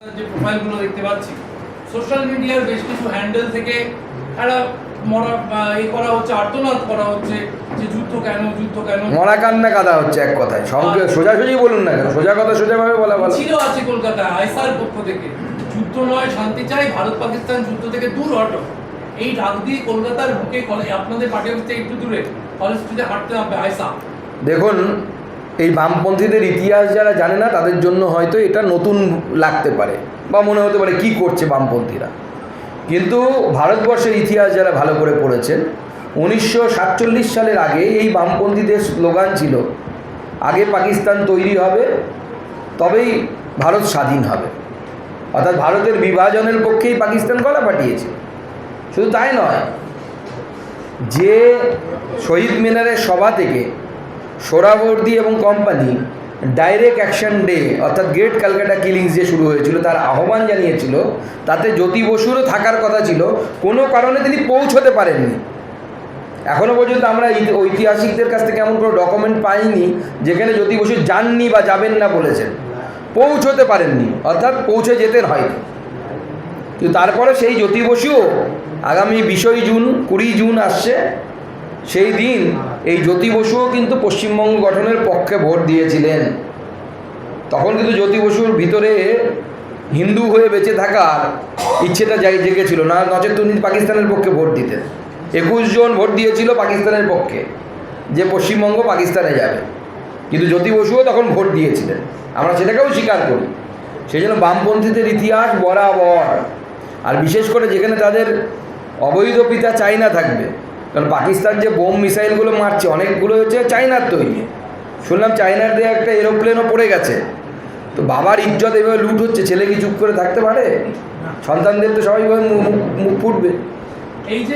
যে প্রোফাইলগুলো দেখতে পাচ্ছি সোশ্যাল মিডিয়ার বেশ কিছু হ্যান্ডেল থেকে একটা মরা বা এ করা হচ্ছে আর্তনাদ করা হচ্ছে যে যুদ্ধ কেন যুদ্ধ কেন? মরা কান্না কাদা হচ্ছে এক কথায়। সঙ্গে সোজাসুজি বলুন না কেন সোজা কথা সোজাভাবে বলা ভালো। ছিল আছে কলকাতায় আইসার পক্ষ থেকে। যুদ্ধ নয় শান্তি চাই ভারত পাকিস্তান যুদ্ধ থেকে দূর হটো। এই ডাক দিয়ে কলকাতার বুকে কলেজ আপনাদের পার্টি অফিস থেকে একটু দূরে কলেজ স্ট্রিটে হাঁটতে হবে আইসা দেখুন এই বামপন্থীদের ইতিহাস যারা জানে না, তাদের জন্য হয়তো এটা নতুন লাগতে পারে বা মনে হতে পারে কি করছে বামপন্থীরা। কিন্তু ভারতবর্ষের ইতিহাস যারা ভালো করে পড়েছেন, উনিশশো সাতচল্লিশ সালের আগে এই বামপন্থীদের স্লোগান ছিল, আগে পাকিস্তান তৈরি হবে, তবেই ভারত স্বাধীন হবে। অর্থাৎ ভারতের বিভাজনের পক্ষেই পাকিস্তান গলা পাঠিয়েছে। শুধু তাই নয়, যে শহীদ মিনারের সভা থেকে সোহরাবর্দী এবং কোম্পানি ডাইরেক্ট অ্যাকশন ডে অর্থাৎ গ্রেট ক্যালকাটা কিলিংস যে শুরু হয়েছিল, তার আহ্বান জানিয়েছিল, তাতে জ্যোতি বসুরও থাকার কথা ছিল, কোনো কারণে তিনি পৌঁছতে পারেননি। এখনও পর্যন্ত আমরা ঐতিহাসিকদের কাছ থেকে এমন কোনো ডকুমেন্ট পাইনি, যেখানে জ্যোতি বসু যাননি বা যাবেন না বলেছেন। পৌঁছতে পারেননি, অর্থাৎ পৌঁছে যেতে হয়নি। কিন্তু তারপরে সেই জ্যোতি বসুও আগামী বিশই জুন, কুড়ি জুন আসছে সেই দিন এই জ্যোতি বসুও কিন্তু পশ্চিমবঙ্গ গঠনের পক্ষে ভোট দিয়েছিলেন। তখন কিন্তু জ্যোতি বসুর ভিতরে হিন্দু হয়ে বেঁচে থাকার ইচ্ছেটা জাগ- জেগেছিল, না নচেত তিনি পাকিস্তানের পক্ষে ভোট দিতেন। একুশ জন ভোট দিয়েছিল পাকিস্তানের পক্ষে, যে পশ্চিমবঙ্গ পাকিস্তানে যাবে। কিন্তু জ্যোতি বসুও তখন ভোট দিয়েছিলেন। আমরা সেটাকেও স্বীকার করি। সেই জন্য বামপন্থীদের ইতিহাস বরাবর, আর বিশেষ করে যেখানে তাদের অবৈধ পিতা চাইনা থাকবে কারণ পাকিস্তান যে বোম মিসাইলগুলো মারছে, অনেকগুলো হচ্ছে চায়নার তৈরি। শুনলাম চাইনার দিয়ে একটা এরোপ্লেনও পড়ে গেছে। তো বাবার ইজ্জত এভাবে লুট হচ্ছে, ছেলে কি চুপ করে থাকতে পারে? সন্তানদের তো সবাই মুখ ফুটবে। এই যে